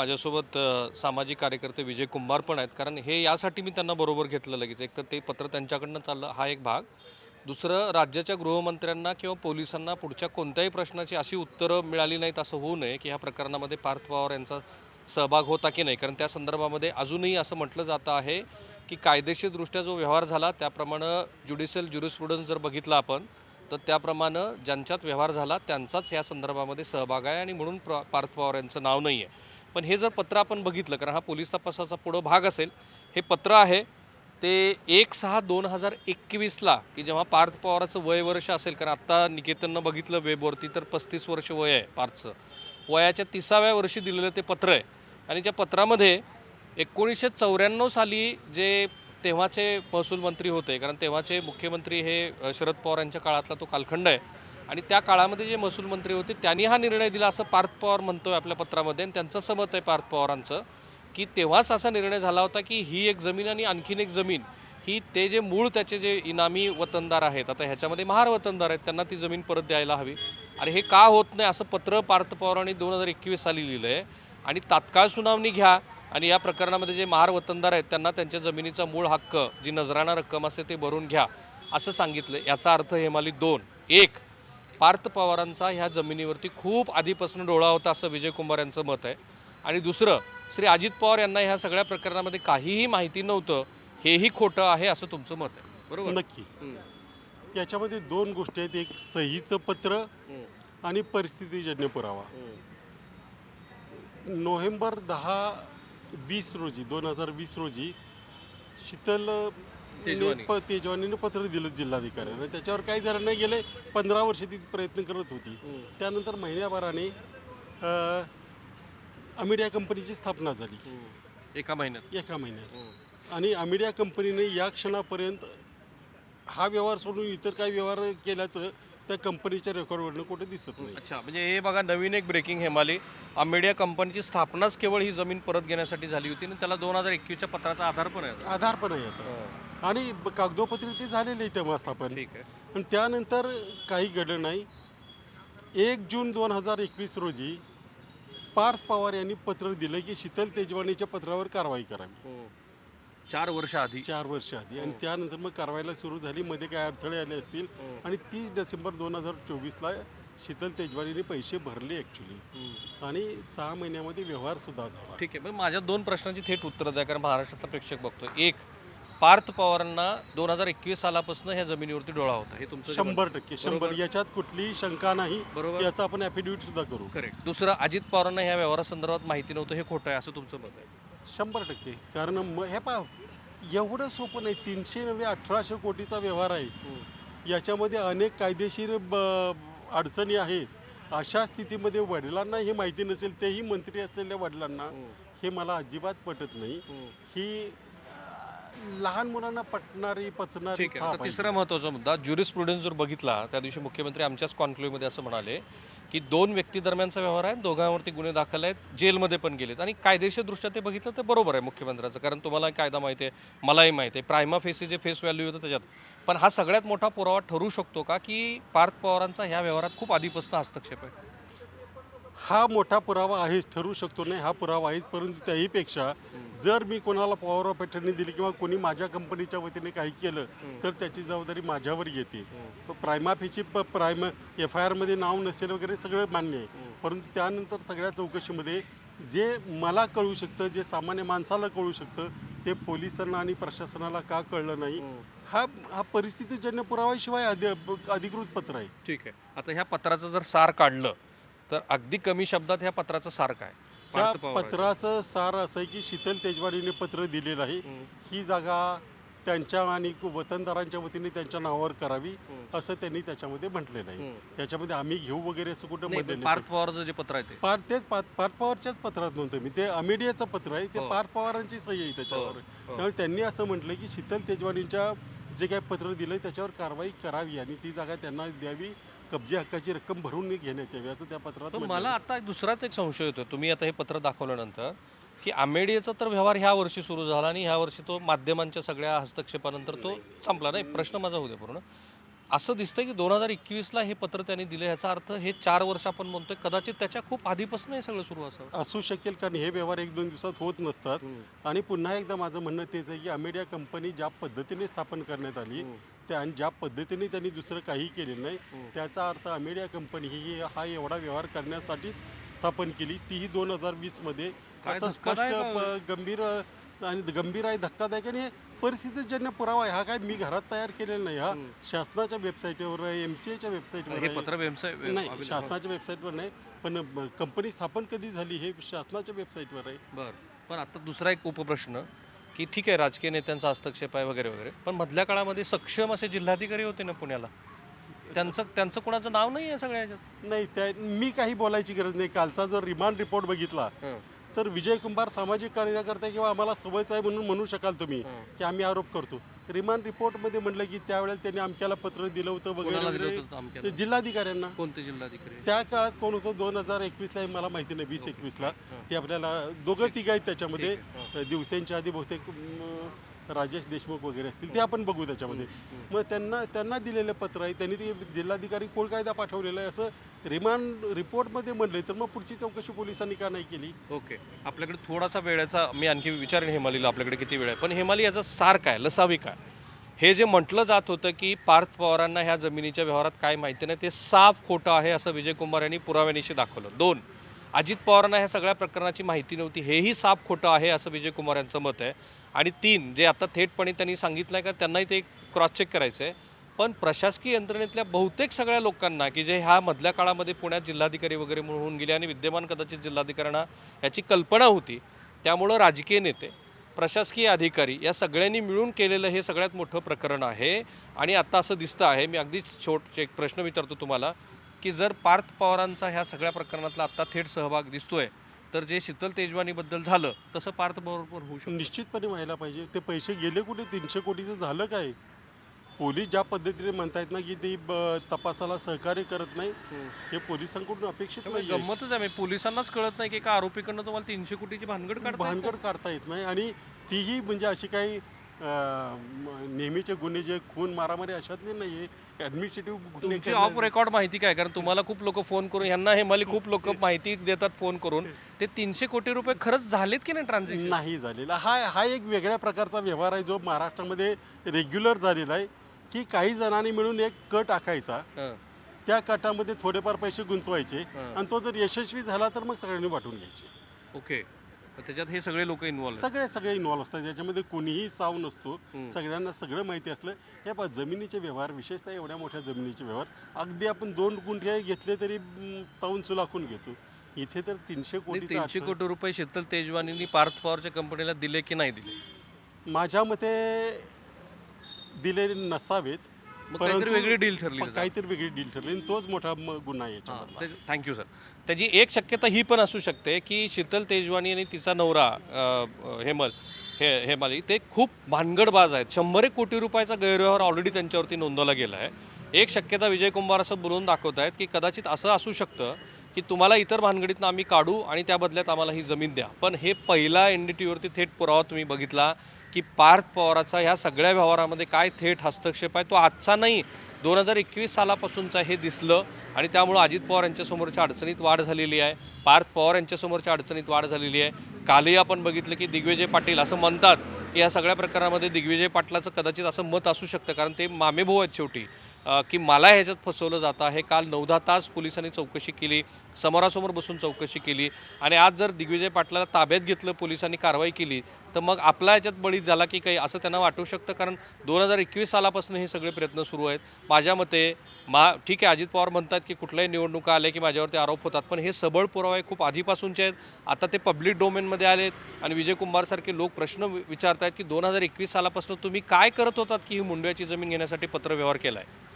माझ्यासोबत सामाजिक कार्यकर्ते विजय कुंभार पण आहेत. कारण हे यासाठी मी त्यांना बरोबर घेतलं लगेच. एक तर ते पत्र त्यांच्याकडनं चाललं हा एक भाग. दुसरं राज्याच्या गृहमंत्र्यांना किंवा पोलिसांना पुढच्या कोणत्याही प्रश्नाची अशी उत्तरं मिळाली नाहीत असं होऊ नये की ह्या प्रकरणामध्ये पार्थ पवार यांचा सहभाग होता की नाही. कारण त्या संदर्भामध्ये अजूनही असं म्हटलं जातं आहे की कायदेशीरदृष्ट्या जो व्यवहार झाला त्याप्रमाणे ज्युडिशियल ज्युरिस्प्रुडन्स जर बघितला आपण तर त्याप्रमाणे ज्यांच्यात व्यवहार झाला त्यांचाच या संदर्भामध्ये सहभाग आहे आणि म्हणून प्र पार्थ पवार यांचं नाव नाही आहे पण हे जर पत्र आपण बघितलं कारण हा पोलीस तपासाचा पुढं भाग असेल हे पत्र आहे ते एक सहा दोन हजार एकवीसला की जेव्हा पार्थ पवाराचं वय वर्ष असेल कारण आत्ता निकेतननं बघितलं वेबवरती तर पस्तीस वर्ष वय आहे पार्थचं. वयाच्या तिसाव्या वर्षी दिलेलं ते पत्र आहे. आणि त्या पत्रामध्ये एकोणीसशे चौऱ्याण्णव साली जे तेव्हाचे महसूल मंत्री होते कारण तेव्हाचे मुख्यमंत्री हे शरद पवार यांच्या काळातला तो कालखंड आहे आणि त्या काळामध्ये जे महसूल मंत्री होते त्यांनी हा निर्णय दिला असं पार्थ पवार म्हणतोय आपल्या पत्रामध्ये आणि त्यांचं समत आहे पार्थ पवारांचं की तेव्हाच असा निर्णय झाला होता की ही एक जमीन आणि आणखीन एक जमीन ही ते जे मूळ त्याचे जे इनामी वतनदार आहेत आता ह्याच्यामध्ये महार वतनदार आहेत त्यांना ती जमीन परत द्यायला हवी. आणि हे का होत नाही असं पत्र पार्थ पवारांनी दोन हजार एकवीस साली लिहिलं आहे आणि तात्काळ सुनावणी घ्या आणि या प्रकरणामध्ये जे महार वतनदार आहेत त्यांना त्यांच्या जमिनीचा मूळ हक्क जी नजराणा रक्कम असते ते भरून घ्या असं सांगितलं याचा अर्थ हेमाली दोन. एक पार्थ पवारांचा ह्या जमिनीवरती खूप आधीपासून डोळा होता असं विजय कुमार यांचं मत आहे. आणि दुसरं श्री अजित पवार यांना ह्या सगळ्या प्रकरणामध्ये काहीही माहिती नव्हतं हेही खोटं आहे असं तुमचं मत आहे. बरोबर? नक्की. याच्यामध्ये दोन गोष्टी आहेत. एक सहीचं पत्र आणि परिस्थितीजन्य पुरावा. नोव्हेंबर दहा वीस रोजी दोन हजार वीस रोजी शीतल तेजवानी. प- तेजवानीने पत्र दिलं जिल्हाधिकाऱ्याने त्याच्यावर काही झालं नाही गेले पंधरा वर्ष ती प्रयत्न करत होती. त्यानंतर महिन्याभराने अ, अमिडिया कंपनीची स्थापना झाली. एका महिन्यात एका महिन्यात. आणि अमिडिया कंपनीने या क्षणापर्यंत हा व्यवहार सोडून इतर काही व्यवहार केल्याचं त्या कंपनीच्या रेकॉर्डवरनं कुठे दिसत नाही अच्छा म्हणजे हे बघा नवीन एक ब्रेकिंग हेमाली अमेडिया कंपनीची स्थापनाच केवळ ही जमीन परत घेण्यासाठी झाली होती आणि त्याला दोन हजार एकवीसच्या पत्राचा आधार पण आहे आता. आधार पण आहे आता आणि कागदोपत्री ते झालेले आहे तेव्हा स्थापन ठीक आहे. आणि त्यानंतर काही घडलं नाही. एक जून दोन हजार एकवीस रोजी पार्थ पवार यांनी पत्र दिलं की शीतल तेजवानीच्या पत्रावर कारवाई करावी. हम्म. चार वर्ष आधी. चार वर्ष आधी. आणि हो. त्यानंतर मग कारवाईला सुरू झाली. मध्ये काय अडथळे आले असतील. हम्म. आणि तीस डिसेंबर दोन हजार चोवीसला शीतल तेजवानीने पैसे भरले ॲक्च्युली. आणि सहा महिन्यामध्ये व्यवहार सुद्धा झाला. ठीक आहे. पण माझ्या दोन प्रश्नांची थेट उत्तरं द्या कारण महाराष्ट्रातला प्रेक्षक बघतोय. एक पार्थ पवारांना दोन हजार एकवीस सालापासून ह्या जमिनीवरती डोळा होता. हे तुमचं जे शंभर टक्के शंभर. बरोबर. याच्यात कुठलीही शंका नाही. बरोबर? याचा आपण ॲफिडेव्हिट सुद्धा करू. करेक्ट दुसरं अजित पवारांना ह्या व्यवहारासंदर्भात माहिती नव्हतं हे खोटं आहे असं तुमचं मत आहे? शंभर टक्के. कारण म हे पा एवढं सोपं नाही. तीनशे नव्हे अठराशे कोटीचा व्यवहार आहे. याच्यामध्ये अनेक कायदेशीर ब अडचणी आहेत. अशा स्थितीमध्ये वडिलांना हे माहिती नसेल तेही मंत्री असलेल्या वडिलांना हे. मला अजिबात पटत नाही. ही. अं, लहान मुलांना पटणारी पचणारी ठीक आहे. थाप आता आहे. तिसरा महत्त्वाचा मुद्दा ज्युरिस्प्रुडन्स जर बघितला त्या दिवशी मुख्यमंत्री आमच्याच कॉन्क्लेव्हमध्ये असं म्हणाले की दोन व्यक्ती दरम्यानचा व्यवहार आहे दोघांवरती गुन्हे दाखल आहेत जेलमध्ये पण गेलेत. आणि कायदेशीरदृष्ट्या ते बघितलं तर बरोबर आहे मुख्यमंत्र्याचं कारण तुम्हाला कायदा माहिती आहे मलाही माहिती आहे प्रायमा फेसी जे फेस व्हॅल्यू होतं त्याच्यात. पण हा सगळ्यात मोठा पुरावा ठरू शकतो का की पार्थ पवारांचा ह्या व्यवहारात खूप आधीपासून हस्तक्षेप आहे? हा मोठा पुरावा आहेच ठरू शकतो नाही हा पुरावा आहेच. परंतु त्याहीपेक्षा जर मी कोणाला पॉवर ऑफ अटर्नी दिली किंवा कोणी माझ्या कंपनीच्या वतीने काही केलं तर त्याची जबाबदारी माझ्यावर येते. प्रायमा फेची प प्रायम एफ आय आरमध्ये नाव नसेल वगैरे सगळं मान्य आहे. परंतु त्यानंतर सगळ्या चौकशीमध्ये जे मला कळू शकतं जे सामान्य माणसाला कळू शकतं ते पोलिसांना आणि प्रशासनाला का कळलं नाही हा हा परिस्थितीजन्य पुराव्याशिवाय अधि अधिकृत पत्र आहे. ठीक आहे. आता ह्या पत्राचं जर सार काढलं तर अगदी कमी शब्दात ह्या पत्राचं सार काय त्या. पत्राचं सार असं आहे की शीतल तेजवारीने पत्र दिलेलं आहे. ही जागा त्यांच्या आणि वतनदारांच्या वतीने त्यांच्या नावावर करावी. असं त्यांनी त्याच्यामध्ये म्हटलेलं आहे. त्याच्यामुळे आम्ही घेऊ वगैरे असं कुठं म्हटलेलं. पार्थ पवारचं जे पत्र आहे ते पार तेच पार्थ पार्थ पवारच्याच पत्रात नव्हतं मी ते अमेडियाचं पत्र आहे हो. ते पार्थ पवारांची सही आहे त्याच्यावर हो. त्यामुळे त्यांनी असं म्हटलं की शीतल तेजवानीच्या जे काही पत्र दिलं त्याच्यावर कारवाई करावी आणि ती जागा त्यांना द्यावी कब्जे हक्काची रक्कम भरून घेण्यात यावी असं त्या पत्रात पण मला. आता दुसराच एक संशय होतो तुम्ही आता हे पत्र दाखवल्यानंतर की आमेडियाचा तर व्यवहार ह्या वर्षी सुरू झाला आणि ह्या वर्षी तो माध्यमांच्या सगळ्या हस्तक्षेपानंतर तो संपला. नाही प्रश्न माझा होऊ दे पूर्ण. असं दिसतंय की दोन हजार एकवीसला हे पत्र त्यांनी दिलं याचा अर्थ हे चार वर्ष आपण म्हणतोय कदाचित त्याच्या खूप आधीपासून हे सगळं सुरू असावं. असू शकेल कारण हे व्यवहार एक दोन दिवसात होत नसतात. आणि पुन्हा एकदा माझं म्हणणं तेच आहे की अमेरिया कंपनी ज्या पद्धतीने स्थापन करण्यात आली त्या आणि ज्या पद्धतीने त्यांनी दुसरं काही केलेलं नाही त्याचा अर्थ अमेरिया कंपनी ही हा एवढा व्यवहार करण्यासाठीच स्थापन केली. तीही दोन हजार वीसमध्ये असं स्पष्ट गंभीर आणि गंभीर आहे धक्कादायक आणि परिस्थितीजन्य पुरावा आहे. हा काय मी घरात तयार केलेला नाही. हा शासनाच्या वेबसाईटवर आहे एम सी एच्या वेबसाईटवर हे आहे. पत्र व्यवसाय नाही शासनाच्या वेबसाईटवर नाही. पण कंपनी स्थापन कधी झाली हे शासनाच्या वेबसाईटवर आहे. बर. पण आता दुसरा एक उपप्रश्न की ठीक आहे राजकीय नेत्यांचा हस्तक्षेप आहे वगैरे वगैरे. पण मधल्या काळामध्ये सक्षम असे जिल्हाधिकारी होते ना पुण्याला? त्यांचं त्यांचं कोणाचं नाव नाही आहे सगळ्या ह्याच्यात? नाही त्या मी काही बोलायची गरज नाही. कालचा जर रिमांड रिपोर्ट बघितला तर विजय कुंभार सामाजिक कार्यकर्ते किंवा आम्हाला सवयच आहे म्हणून म्हणू शकाल तुम्ही की आम्ही आरोप करतो. रिमांड रिपोर्टमध्ये म्हणलं की त्यावेळेला त्यांनी आमच्याला पत्र दिलं होतं वगैरे? जिल्हाधिकाऱ्यांना. कोणते जिल्हाधिकारी? त्या काळात कोण होतं? दोन हजार एकवीसला मला माहिती नाही वीस एकवीसला. ते आपल्याला दोघं तिघ आहेत त्याच्यामध्ये. दिवसांच्या आधी बहुतेक राजेश देशमुख वगैरे असतील ते आपण बघू त्याच्यामध्ये. मग त्यांना त्यांना दिलेलं पत्र आहे त्यांनी ते जिल्हाधिकारी कोण कायदा पाठवलेला आहे असं रिमांड रिपोर्टमध्ये म्हणलंय तर मग पुढची चौकशी पोलिसांनी का नाही केली? ओके. आपल्याकडे थोडासा वेळेचा मी आणखी विचारेन हेमालीला आपल्याकडे किती वेळ आहे. पण हेमाली याचा सार काय? लसावी काय? हे जे म्हटलं जात होतं की पार्थ पवारांना ह्या जमिनीच्या व्यवहारात काय माहिती नाही ते साफ खोटं आहे असं विजय कुमार यांनी पुराव्यानिशी दाखवलं. दोन. अजित पवारांना ह्या सगळ्या प्रकरणाची माहिती नव्हती. हेही साफ खोटं आहे असं विजय कुमार यांचं मत आहे. आणि तीन जे आता थेटपणे त्यांनी सांगितलं आहे का त्यांनाही ते क्रॉस चेक करायचं आहे पण प्रशासकीय यंत्रणेतल्या बहुतेक सगळ्या लोकांना की जे ह्या मधल्या काळामध्ये पुण्यात जिल्हाधिकारी वगैरे म्हणून होऊन गेले आणि विद्यमान कदाचित जिल्हाधिकाऱ्यांना याची कल्पना होती त्यामुळं राजकीय नेते प्रशासकीय अधिकारी या सगळ्यांनी मिळून केलेलं हे सगळ्यात मोठं प्रकरण आहे. आणि आता असं दिसतं आहे मी अगदीच छोट एक प्रश्न विचारतो तुम्हाला. की जर पार्थ पवारांचा ह्या सगळ्या प्रकरणातला आता थेट सहभाग दिसतोय तर जे शीतल तेजवानीबद्दल झालं तसं पार्थ बरोबर होऊ शकतं. निश्चितपणे व्हायला पाहिजे. ते पैसे गेले कुठे? तीनशे कोटीचं झालं काय? पोलीस ज्या पद्धतीने म्हणतायत ना की ते ब- तपासाला सहकार्य करत नाही हे पोलिसांकडून अपेक्षित नाही गंमतच आहे. म्हणजे पोलिसांनाच कळत नाही की एका आरोपीकडनं तुम्हाला तीनशे कोटीची भानगड. भानगड काढता येत नाही. आणि तीही म्हणजे अशी काही नेहमीचे गुन्हे जे खून मारामारी अशातले नाही आहे ॲडमिनिस्ट्रेटिव्ह तुमची ऑफ रेकॉर्ड माहिती काय? कारण तुम्हाला खूप लोक फोन करून यांना हे मला खूप लोक माहिती देतात फोन करून. ते तीनशे कोटी रुपये खरंच झालेत की नाही ट्रान्झॅक्शन नाही झालेला. हा हा एक वेगळ्या प्रकारचा व्यवहार आहे जो महाराष्ट्रामध्ये रेग्युलर झालेला आहे की काही जणांनी मिळून एक कट आखायचा. त्या कटामध्ये थोडेफार पैसे गुंतवायचे. आणि तो जर यशस्वी झाला तर मग सगळ्यांनी वाटून घ्यायचे. ओके त्याच्यात हे सगळे लोक इन्व्हॉल्व सगळे सगळे इन्व्हॉल्व असतात. त्याच्यामध्ये कोणीही साव नसतो. सगळ्यांना सगळं माहिती असलं. हे पहा जमिनीचे व्यवहार विशेषतः एवढ्या मोठ्या जमिनीचे व्यवहार अगदी आपण दोन गुंठे घेतले तरी ताऊन सुलाखून घेतो. इथे तर तीनशे कोटीचा तीनशे कोटी रुपये शीतल तेजवानींनी पार्थ पवारच्या कंपनीला दिले की नाही दिले? माझ्या मते दिलेले नसावेत. मग काहीतरी वेगळी डील ठरली पण. काहीतरी वेगळी डील ठरली आणि तोच मोठा म- गुन्हा आहे याच्यामधला. थँक्यू सर त्याची एक शक्यता ही पण असू शकते की शीतल तेजवानी आणि तिचा नवरा अ, अ, हेमल हे हेमाली ते खूप भानगडबाज आहेत. शंभर एक कोटी रुपयाचा गैरव्यवहार ऑलरेडी त्यांच्यावरती नोंदवला गेला आहे. एक शक्यता विजय कुंभार असं बोलून दाखवत आहेत की कदाचित असं असू शकतं की तुम्हाला इतर भानगडीतनं आम्ही काढू आणि त्या बदल्यात आम्हाला ही जमीन द्या. पण हे पहिला एन डी टीवरती थेट पुरावा तुम्ही बघितला. की पार्थ पवाराचा ह्या सगळ्या व्यवहारामध्ये काय थेट हस्तक्षेप आहे तो आजचा नाही दोन हजार एकवीस सालापासूनचा हे दिसलं आणि त्यामुळं अजित पवार यांच्यासमोरच्या अडचणीत वाढ झालेली आहे. पार्थ पवार यांच्यासमोरच्या अडचणीत वाढ झालेली आहे. कालही आपण बघितलं की दिग्विजय पाटील असं म्हणतात की या सगळ्या प्रकारामध्ये दिग्विजय पाटलाचं कदाचित असं मत असू शकतं कारण ते मामेभाऊ आहेत शेवटी. की मला ह्याच्यात फसवलं जातं आहे. काल नऊदा तास पोलिसांनी चौकशी केली समोरासमोर बसून चौकशी केली आणि आज जर दिग्विजय पाटलाला ताब्यात घेतलं पोलिसांनी कारवाई केली तर मग आपला याच्यात बळी झाला की काही असं त्यांना वाटू शकतं? कारण दोन हजार एकवीस सालापासून हे सगळे प्रयत्न सुरू आहेत. माझ्या मते मा ठीक आहे अजित पवार म्हणतात की कुठल्याही निवडणुका आल्या की माझ्यावरती आरोप होतात पण हे सबळ पुरावे खूप आधीपासूनचे आहेत. आता ते पब्लिक डोमेनमध्ये आलेत आणि विजय कुंभारसारखे लोक प्रश्न विचारत आहेत की दोन हजार एकवीस सालापासून तुम्ही काय करत होतात की ही मुंडव्याची जमीन घेण्यासाठी पत्रव्यवहार केला आहे